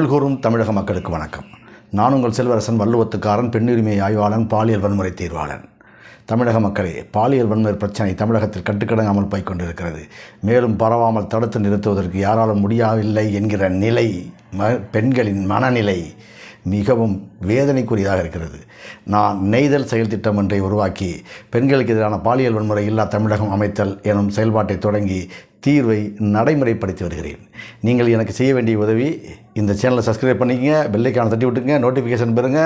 தமிழ் கூறும் தமிழக மக்களுக்கு வணக்கம். நான் உங்கள் செல்வரசன் வள்ளுவத்துக்காரன் பெண்ணுரிமை ஆய்வாளன் பாலியல் வன்முறை தீர்வாளன். தமிழக மக்களே பாலியல் வன்முறை பிரச்சனை தமிழகத்தில் கட்டுக்கடங்காமல் போய்கொண்டிருக்கிறது மேலும் பரவாமல் தடுத்து நிறுத்துவதற்கு யாராலும் முடியவில்லை என்கிற நிலை ம பெண்களின் மனநிலை மிகவும் வேதனைக்குரியதாக இருக்கிறது. நான் நெய்தல் செயல் திட்டம் ஒன்றை உருவாக்கி பெண்களுக்கு எதிரான பாலியல் வன்முறை இல்லா தமிழகம் அமைத்தல் எனும் செயல்பாட்டை தொடங்கி தீர்வை நடைமுறைப்படுத்தி வருகிறேன். நீங்கள் எனக்கு செய்ய வேண்டிய உதவி இந்த சேனலை சப்ஸ்கிரைப் பண்ணிக்கங்க பெல்லைக்கான தட்டி விட்டுங்க நோட்டிஃபிகேஷன் பெறுங்க.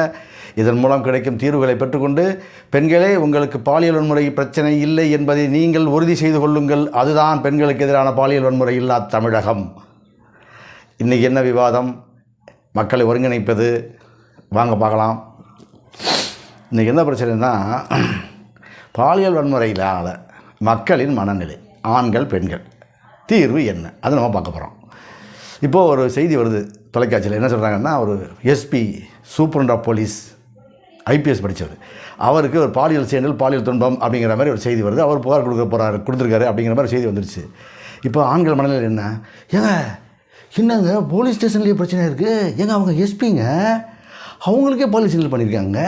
இதன் மூலம் கிடைக்கும் தீர்வுகளை பெற்றுக்கொண்டு பெண்களே உங்களுக்கு பாலியல் வன்முறை பிரச்சனை இல்லை என்பதை நீங்கள் உறுதி செய்து கொள்ளுங்கள். அதுதான் பெண்களுக்கு எதிரான பாலியல் வன்முறை இல்லா தமிழகம். இன்றைக்கி என்ன விவாதம்? மக்களை ஒருங்கிணைப்பது. வாங்க பார்க்கலாம். இன்றைக்கி என்ன பிரச்சனைனா பாலியல் வன்முறையிலான மக்களின் மனநிலை ஆண்கள் பெண்கள் தீர்வு என்ன? அதை நம்ம பார்க்க போகிறோம் இப்போது ஒரு செய்தி வருது தொலைக்காட்சியில். என்ன சொல்கிறாங்கன்னா ஒரு SP superintendent of police IPS படித்தவர் அவருக்கு ஒரு பாலியல் சேனல் பாலியல் துன்பம் அப்படிங்கிற மாதிரி ஒரு செய்தி வருது. அவர் புகார் கொடுக்க போகிறாரு கொடுத்துருக்காரு அப்படிங்கிற மாதிரி செய்தி வந்துருச்சு. இப்போ ஆண்கள் மனநிலை என்ன? ஏங்க என்னங்க போலீஸ் ஸ்டேஷன்லேயே பிரச்சனை இருக்குது ஏங்க அவங்க எஸ்பிங்க? அவங்களுக்கே போலீஸ் ஸ்டேஷனில் பண்ணியிருக்காங்க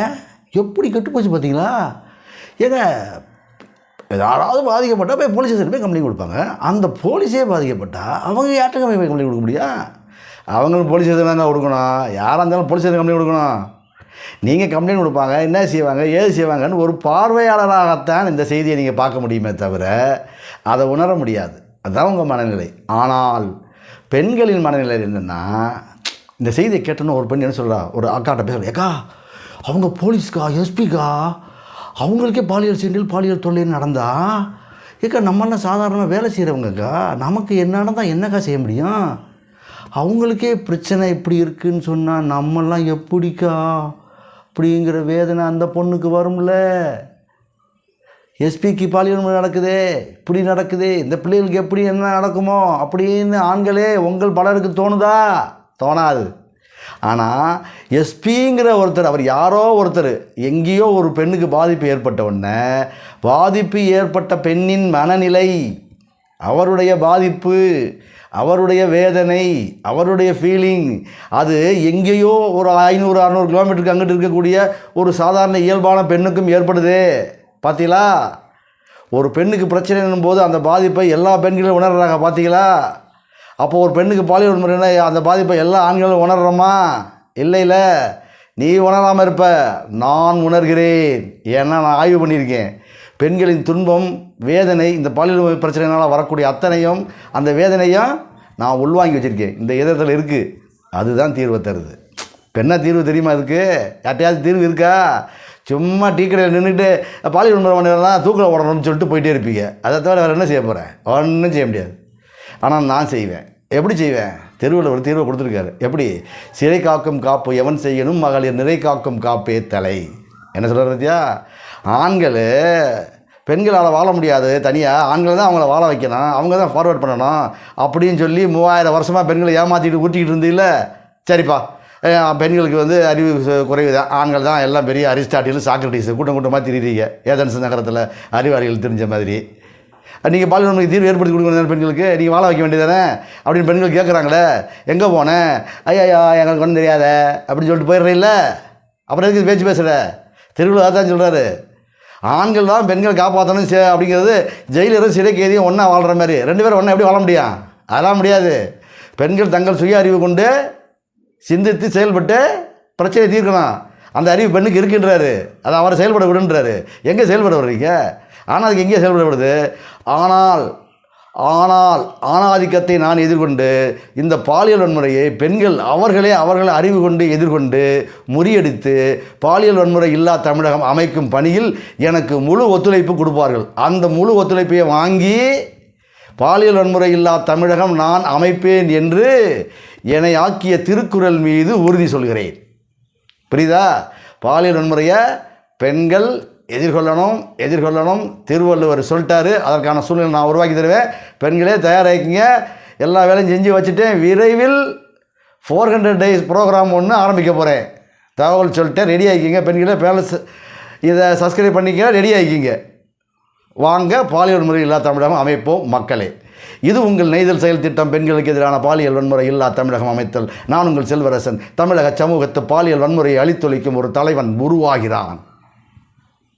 எப்படி கெட்டு போச்சு பார்த்தீங்களா ஏங்க யாராவது பாதிக்கப்பட்டால் போய் போலீஸ் ஸ்டேஷன் போய் கம்ப்ளைண்ட் கொடுப்பாங்க. அந்த போலீஸே பாதிக்கப்பட்டால் அவங்க யார்கிட்ட போய் கம்ப்ளைண்ட் கொடுக்க முடியும் அவங்களும் போலீஸ் ஸ்டேஷன் தாங்க கொடுக்கணும். யாராக இருந்தாலும் போலீஸ் ஸ்டேஷன் கம்ப்ளைண்ட் கொடுக்கணும். நீங்கள் கம்ப்ளைண்ட் கொடுப்பாங்க என்ன செய்வாங்க ஏது செய்வாங்கன்னு ஒரு பார்வையாளராகத்தான் இந்த செய்தியை நீங்கள் பார்க்க முடியுமே தவிர அதை உணர முடியாது. அதுதான் உங்கள் மனநிலை. ஆனால் பெண்களின் மனநிலை என்னென்னா இந்த செய்தியை கேட்டோன்னு ஒரு பெண் என்ன சொல்கிறா ஒரு அக்காட்ட பேசுகிறா ஏக்கா அவங்க போலீஸ்க்கா எஸ்பிக்கா? அவங்களுக்கே பாலியல் சீண்டில் பாலியல் தொல்லைன்னு நடந்தா ஏக்கா நம்மளாம் சாதாரணமாக வேலை செய்கிறவங்கக்கா நமக்கு என்ன தான் என்னக்கா செய்ய முடியும்? அவங்களுக்கே பிரச்சனை இப்படி இருக்குன்னு சொன்னால் நம்மெல்லாம் எப்படிக்கா? அப்படிங்கிற வேதனை அந்த பொண்ணுக்கு வரும்ல. எஸ்பிக்கு பாலியல் நடக்குது நடக்குதே இப்படி நடக்குது இந்த பிள்ளைகளுக்கு எப்படி என்ன நடக்குமோ அப்படின்னு ஆண்களே உங்கள் பலருக்கு தோணுதா? தோணாது. ஆனால் எஸ்பிங்கிற ஒருத்தர் அவர் யாரோ ஒருத்தர் எங்கேயோ ஒரு பெண்ணுக்கு பாதிப்பு ஏற்பட்ட உடனே பாதிப்பு ஏற்பட்ட பெண்ணின் மனநிலை அவருடைய பாதிப்பு அவருடைய வேதனை அவருடைய ஃபீலிங் அது எங்கேயோ ஒரு ஐநூறு அறநூறு கிலோமீட்டருக்கு அங்கிட்டு இருக்கக்கூடிய ஒரு சாதாரண இயல்பான பெண்ணுக்கும் ஏற்படுது. பார்த்தீங்களா ஒரு பெண்ணுக்கு பிரச்சனைன்னும் போது அந்த பாதிப்பை எல்லா பெண்களும் உணர்றாங்க பார்த்தீங்களா அப்போ ஒரு பெண்ணுக்கு பாலியல் முறைனா அந்த பாதிப்பை எல்லா ஆண்களும் உணர்றோமா? இல்லை இல்லை. நீ உணராமல் இருப்ப. நான் உணர்கிறேன். ஏன்னா நான் ஆய்வு பண்ணியிருக்கேன். பெண்களின் துன்பம் வேதனை இந்த பாலியல் பிரச்சனைனால் வரக்கூடிய அத்தனையும் அந்த வேதனையும் நான் உள்வாங்கி வச்சுருக்கேன். இந்த இதயத்தில் இருக்குது அதுதான் தீர்வை தருது. இப்போ என்ன தீர்வு தெரியுமா அதுக்கு யார்ட்டையாவது தீர்வு இருக்கா? சும்மா டீ கடையில் நின்றுட்டு பாலியல் வன்முறை பண்ணலாம் தூக்கில் ஓடணும்னு சொல்லிட்டு போயிட்டே இருப்பீங்க. அதை தவிர வேறு என்ன செய்ய போகிறேன் ஒன்றும் செய்ய முடியாது. ஆனால் நான் செய்வேன். எப்படி செய்வேன்? தெருவில் ஒரு தீர்வை கொடுத்துருக்காரு. எப்படி? சிறை காக்கும் காப்பு எவன் செய்யணும்? மகளிர் நிறை காக்கும் காப்பே தலை. என்ன சொல்கிற பத்தியா? ஆண்கள் பெண்களால் வாழ முடியாது தனியாக ஆண்கள் தான் அவங்கள வாழ வைக்கணும். அவங்க தான் ஃபார்வேர்ட் பண்ணணும். அப்படின்னு சொல்லி மூவாயிரம் வருஷமாக பெண்களை ஏமாற்றிட்டு ஊட்டிக்கிட்டு இருந்தில்ல? சரிப்பா. பெண்களுக்கு வந்து அறிவு குறைவு தான். ஆண்கள் தான் எல்லாம் பெரிய அரிஸ்டாட்டில் சாக்ரட்டிஸ் கூட்டம் கூட்டமாக திரிகிறீங்க ஏதன்ஸ் நகரத்தில் அறிவாளிகள் தெரிஞ்ச மாதிரி. நீங்கள் பாலியல் தீர்வு ஏற்படுத்தி கொடுக்கணும் பெண்களுக்கு? நீங்கள் வாழ வைக்க வேண்டியதானே அப்படின்னு பெண்கள் கேட்குறாங்களே எங்கே போனேன் ஐயா எங்களுக்கு ஒன்றும் தெரியாத. அப்படின்னு சொல்லிட்டு போயிடுறீல்ல. அப்புறம் எதுக்கு பேச்சு பேசுகிற தெருவில் அதான் சொல்கிறாரு ஆண்கள் தான் பெண்கள் காப்பாற்றணும் சே அப்படிங்கிறது ஜெயிலரும் சிறை கைதியும் ஒன்றா வாழ்கிற மாதிரி. ரெண்டு பேரும் ஒன்றா எப்படி வாழ முடியும்? அதெல்லாம் முடியாது. பெண்கள் தங்கள் சுய அறிவு கொண்டு சிந்தித்து செயல்பட்டு பிரச்சனையை தீர்க்கணும் அந்த அறிவு பெண்ணுக்கு இருக்குன்றாரு. அதை அவரை செயல்பட விடுன்றாரு. எங்கே செயல்பட வர்றீங்க ஆனால் அதுக்கு எங்கே செயல்படப்படுது? ஆனால் ஆனால் ஆணாதிக்கத்தை நான் எதிர்கொண்டு இந்த பாலியல் வன்முறையை பெண்கள் அவர்களே அவர்களை அறிவு கொண்டு எதிர்கொண்டு முறியடித்து பாலியல் வன்முறை இல்லா தமிழகம் அமைக்கும் பணியில் எனக்கு முழு ஒத்துழைப்பு கொடுப்பார்கள். அந்த முழு ஒத்துழைப்பை வாங்கி பாலியல் வன்முறை இல்லா தமிழகம் நான் அமைப்பேன் என்று என்னை ஆக்கிய திருக்குறள் மீது உறுதி சொல்கிறேன். புரியுதா? பாலியல் வன்முறையை பெண்கள் எதிர்கொள்ளணும் எதிர்கொள்ளணும். திருவள்ளுவர் சொல்லிட்டாரு. அதற்கான சூழ்நிலை நான் உருவாக்கி தருவேன். பெண்களே தயாராகிக்கிங்க. எல்லா வேலையும் செஞ்சு வச்சுட்டேன் விரைவில் ஃபோர் ஹண்ட்ரட் டேஸ் ப்ரோக்ராம் ஒன்று ஆரம்பிக்க போகிறேன் தகவல் சொல்லிட்டேன் ரெடி ஆகிக்கிங்க. பெண்களே பேலஸ் இதை சப்ஸ்கிரைப் பண்ணிக்க ரெடி ஆகிக்கிங்க. வாங்க பாலியல் முறை இல்லாத தமிழகம் அமைப்போம் மக்களே. இது உங்கள் நெய்தல் செயல் திட்டம். பெண்களுக்கு எதிரான பாலியல் வன்முறை இல்லா தமிழகம் அமைத்தல். நான் உங்கள் செல்வரசன். தமிழக சமூகத்து பாலியல் வன்முறையை அழித்தொழிக்கும் ஒரு தலைவன் உருவாகிறான்.